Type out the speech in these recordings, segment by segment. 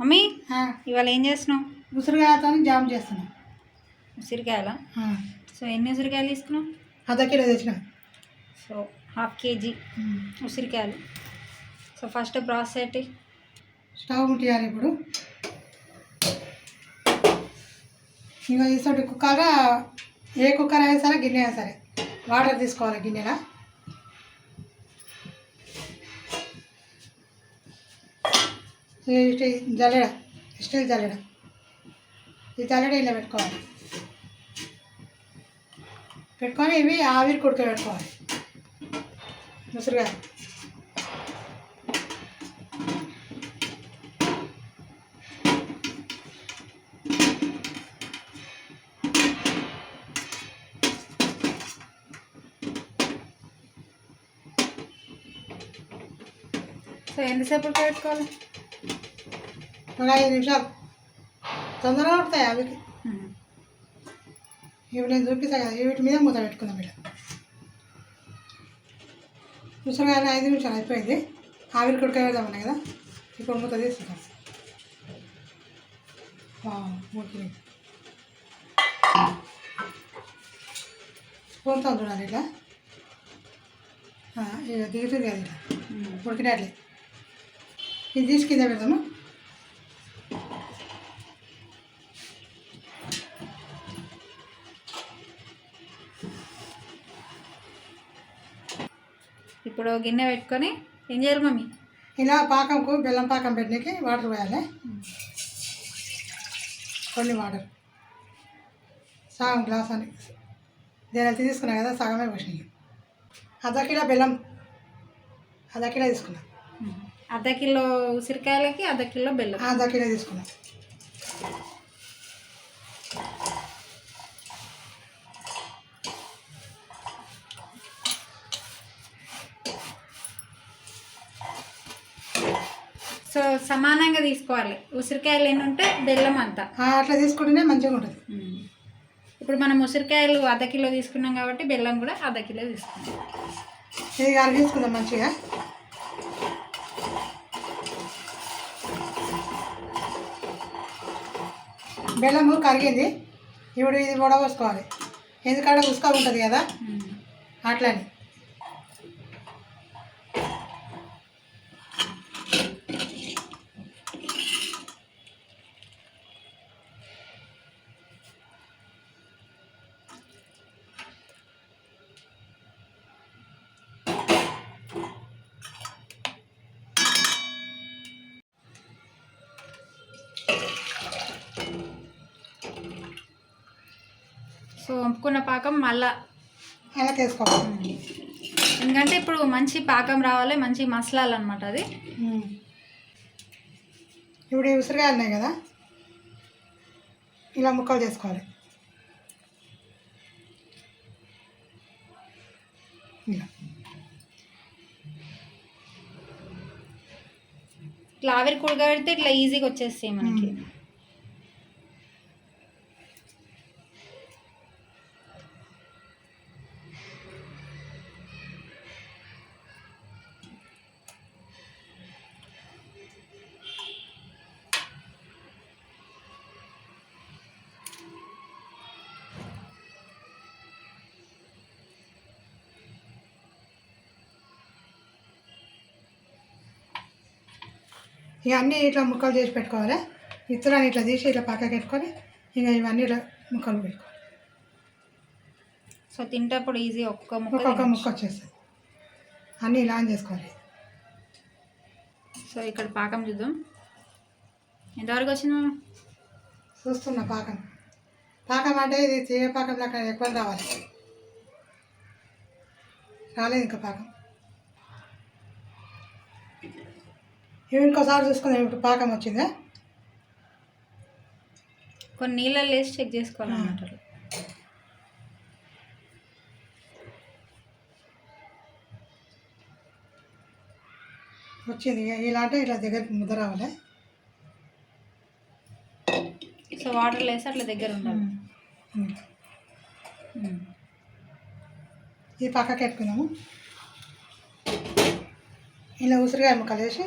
Mummy ఇవాళ ఏం చేస్తున్నావు? ఉసిరికాయతో జామ్ చేస్తున్నాం. ఉసిరికాయల? సో ఎన్ని ఉసిరికాయలు తీసుకున్నావు? అర్ధ కిలో తెచ్చిన. సో హాఫ్ కేజీ ఉసిరికాయలు. సో ఫస్ట్ ప్రాసెస్ ఏంటి? స్టవ్ ముట్టియాలి ఇప్పుడు. ఇంకా ఇసటి కుక్కర్ ఏ కుక్కర్ అయినా సరే గిన్నె అయినా సరే. వాటర్ తీసుకోవాలి గిన్నెలో. జల్లెడ స్టీల్ జల్లెడ ఈ జల్లెడ ఇలా పెట్టుకోవాలి పెట్టుకొని ఇవి ఆవిరి కుడక పెట్టుకోవాలి ముసురుగా సో ఎంతసేపు పెట్టుకోవాలి ఒక ఐదు నిమిషాలు. తొందరగా ఉడతాయి అవికి? ఇవి నేను చూపిస్తాను కదా వీటి మీద మూత పెట్టుకుందాం ఇలా ముసలిగానే ఐదు నిమిషాలు అయిపోయింది. ఆవిరి కుడక పెడదామన్నా కదా ఇప్పుడు మూత తీసుకుంటాం మూతి స్పూన్తో చూడాలి ఇట్లా. దిగుతుంది కదా ఇట్లా. ఉడికినట్లే. ఇది తీసి కింద పెడదాము? ఇప్పుడు గిన్నె పెట్టుకొని ఏం చేయాలి మమ్మీ? ఇలా పాకంకు బెల్లం పాకం పెట్టడానికి వాటర్ పోయాలి. కొన్ని వాటర్. సగం గ్లాస్ అని. నేను తీసుకున్నా కదా సగమే పోసినాయి. అర్ధ కిలో బెల్లం. అర్ధ కిలో తీసుకున్నా. అర్ధ కిలో ఉసిరికాయలకి అర్ధ కిలో బెల్లం. అర్ధ కిలో తీసుకున్నా సో సమానంగా తీసుకోవాలి. ఉసిరికాయలు ఎన్ని ఉంటే బెల్లం అంతా. ఆ, అట్లా తీసుకుంటేనే మంచిగా ఉంటుంది. ఇప్పుడు మనం ఉసిరికాయలు అర్ధ కిలో తీసుకున్నాం కాబట్టి బెల్లం కూడా అర్ధ కిలో తీసుకున్నాం ఇది గారు తీసుకుందాం మంచిగా. బెల్లము కరిగింది. ఇప్పుడు ఇది వడపోసుకోవాలి ఎందుకంటే ఉసుక ఉంటుంది కదా. అట్లని. సో వంపుకున్న పాకం మళ్ళా. అలా తీసుకోవాలి ఎందుకంటే ఇప్పుడు మంచి పాకం రావాలి మంచి మసలాలు అనమాట అది. ఇప్పుడు ఉసిరికాయలు ఉన్నాయి కదా ఇలా ముక్కలు చేసుకోవాలి. ఇలా. ఇట్లా ఆవిరి కుడగబెడితే ఇట్లా ఈజీగా వచ్చేస్తాయి మనకి. ఇక అన్నీ ఇట్లా ముక్కలు చేసి పెట్టుకోవాలి? ఇత్తనాన్ని ఇట్లా తీసి ఇట్లా పక్కకి పెట్టుకొని ఇక ఇవన్నీ ఇట్లా ముక్కలు పెట్టుకోవాలి. సో తింటప్పుడు ఈజీ ఒక్క ముక్క ఒక్కొక్క. ముక్క వచ్చేస్తుంది. అన్నీ ఇలా చేసుకోవాలి. సో ఇక్కడ పాకం చూద్దాం. ఎంతవరకు వచ్చింది చూస్తున్నా పాకం. పాకం అంటే ఇది తీగ పాకం లాగా ఎక్కువ రావాలి. రాలేదు ఇంకా పాకం. ఇవి ఇంకోసారి చూసుకుందాం. ఇప్పుడు పాకం వచ్చిందా? కొన్ని నీళ్ళల్లో వేసి చెక్ చేసుకోవాలన్నమాట. వచ్చింది. ఇలా అంటే ఇట్లా దగ్గరికి ముద్ద రావాలి? సో వాటర్ వేసి అట్లా దగ్గర ఉండాలి. ఉమ్. ఇది పక్కకి పెట్టుకున్నాము ఇలా ఉసిరికాయ ముక్కలు వేసి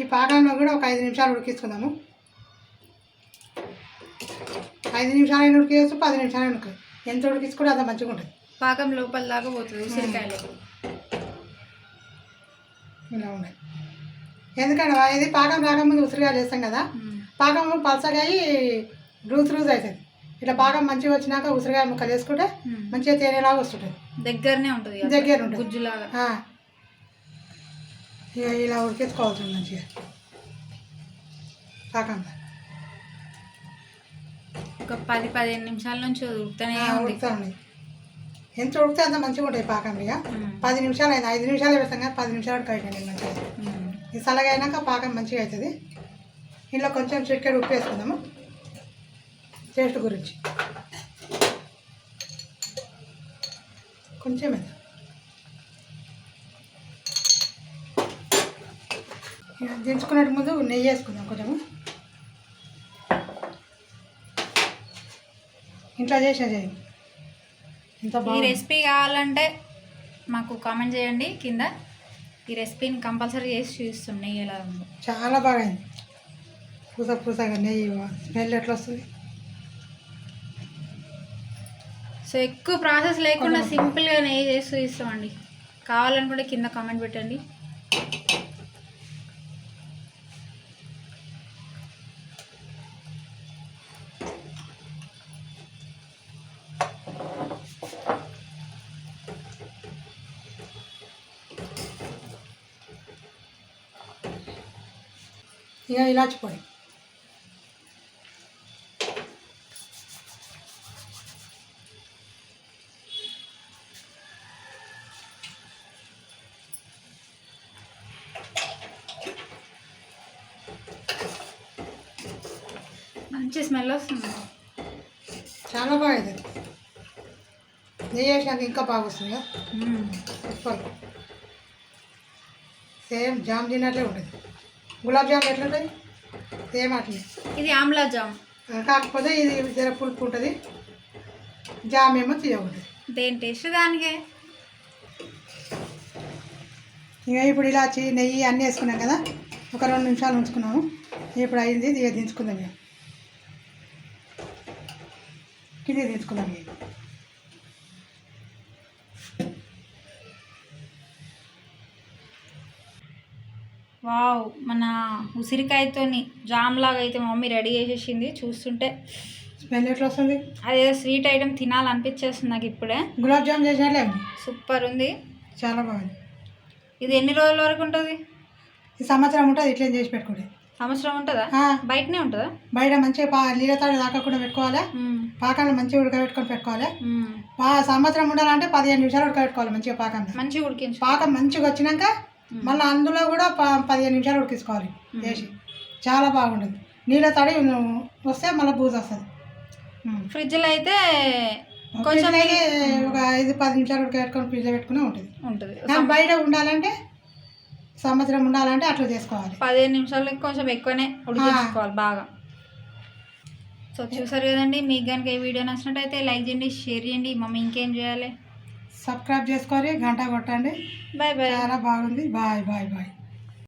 ఈ పాకంలో కూడా ఒక ఐదు నిమిషాలు ఉడికించుకుందాము. ఐదు నిమిషాలు అయినా ఉడికేయచ్చు పది నిమిషాలు అయినా ఉడక ఎంత ఉడికించుకుంటే అంత మంచిగా ఉంటుంది. పాకం లోపల దాకా పోతుంది ఉసిరికాయలు. ఇలా ఉన్నాయి. ఎందుకంటే ఇది పాకం రాకముందు ఉసిరికాయలు వేస్తాం కదా పాకం పలసగా అయ్యి రూజ్ రూజ్ అవుతుంది ఇట్లా పాకం మంచిగా వచ్చినాక ఉసిరికాయ ముక్కలు వేసుకుంటే మంచిగా తేనేలాగా వస్తుంటుంది. దగ్గరనే ఉంటుంది. దగ్గర ఉంటుంది. గుజ్జులాగా. ఇక ఇలా ఉడికించుకోవాల్సింది మంచిగా పాకంలో ఒక పది పదిహేను నిమిషాల నుంచి ఉడుకుతూనే ఆ, ఉంది. ఉడుకుతా ఉన్నాయి ఎంత ఉడికితే అంత మంచిగా ఉంటుంది పాకం ఇక. పది నిమిషాలు అయింది ఐదు నిమిషాలు పెడతాం కదా పది నిమిషాలు కైకండి మంచిగా. ఇది చల్లగా అయినాక పాకం మంచిగా అవుతుంది ఇందులో కొంచెం చిటికెడు ఉప్పు వేసుకుందాము. టేస్ట్ గురించి. కొంచెం వేద్దాం. ఇక దించుకునే ముందు నెయ్యి వేసుకుందాం కొంచెము. ఇంట్లో చేసిన చేయి. ఇంత ఈ రెసిపీ కావాలంటే మాకు కామెంట్ చేయండి కింద. ఈ రెసిపీని కంపల్సరీ చేసి చూస్తున్నాయి ఎలా ఉందో. చాలా బాగా అయింది. పూస పూసగా నెయ్యి స్మెల్ ఎట్లా వస్తుంది? సో ఎక్కువ ప్రాసెస్ లేకుండా సింపుల్గా నెయ్యి చేసి చూపిస్తామండి. కావాలనుకుంటే కింద కామెంట్ పెట్టండి. ఇక ఇలాచి పొడి మంచి స్మెల్ వస్తుంది. చాలా బాగా అవుతుంది నెయ్యి వేసినాక ఇంకా బాగా వస్తుంది కదా? మ్మ్. సూపర్. సేమ్ జామ్ తిన్నట్లే ఉంటుంది. గులాబ్ జామ్ అట్లే? ఇది ఆమ్లా జామ్. కాకపోతే ఇది జర పులుపు ఉంటుంది. జామ్ ఏమో తీయకుంటుంది దేని టేస్ట్ దానికే. ఇక ఇప్పుడు ఇలాచి నెయ్యి అన్నీ వేసుకున్నాం కదా? ఒక రెండు నిమిషాలు ఉంచుకున్నాము. ఇప్పుడు అయింది ఇక దించుకుందాం ఇక. ఇది దించుకుందాం వావ్ మన ఉసిరికాయతోని జామ్ లాగా అయితే మమ్మీ రెడీ చేసేసింది చూస్తుంటే. స్మెల్ ఎట్లా వస్తుంది? అదేదో స్వీట్ ఐటెం తినాలనిపించేస్తుంది నాకు ఇప్పుడే. గులాబ్ జామ్ చేసినట్లే సూపర్ ఉంది. చాలా బాగుంది. ఇది ఎన్ని రోజుల వరకు ఉంటుంది? ఈ సంవత్సరం ఉంటుంది ఇట్లా చేసి పెట్టుకోండి సంవత్సరం ఉంటుందా? బయటనే ఉంటుందా? బయట మంచిగా పా నీళ్ళతాడు తాకకుండా పెట్టుకోవాలి. పాకాన్ని మంచిగా ఉడకబెట్టుకొని పెట్టుకోవాలి? సంవత్సరం ఉండాలంటే పదిహేను నిమిషాలు ఉడకబెట్టుకోవాలి మంచిగా పాకాన్ని. మంచిగా ఉడికించు. పాకం మంచిగా వచ్చినాక మళ్ళీ అందులో కూడా ప- పదిహేను నిమిషాలు ఉడికించుకోవాలి. వేసి. చాలా బాగుంటుంది. నీళ్ళ తడి వస్తే మళ్ళీ బూజు వస్తుంది. ఫ్రిడ్జ్లో అయితే కొంచెం ఒక ఐదు పది నిమిషాలు ఉడకబెట్టుకొని ఫ్రిడ్జ్లో పెట్టుకునే ఉంటుంది. ఉంటుంది. బయట ఉండాలంటే సంవత్సరం ఉండాలంటే అట్లా చేసుకోవాలి. పదిహేను నిమిషాలు కొంచెం ఎక్కువనే ఉడికించుకోవాలి బాగా. సో చూసారు కదండి మీకు కనుక ఈ వీడియో నచ్చినట్టయితే లైక్ చేయండి షేర్ చేయండి. మమ్మీ ఇంకేం చేయాలి? సబ్స్క్రైబ్ చేసుకొని గంట కొట్టండి. Bye bye. చాలా బాగుంది. Bye bye bye.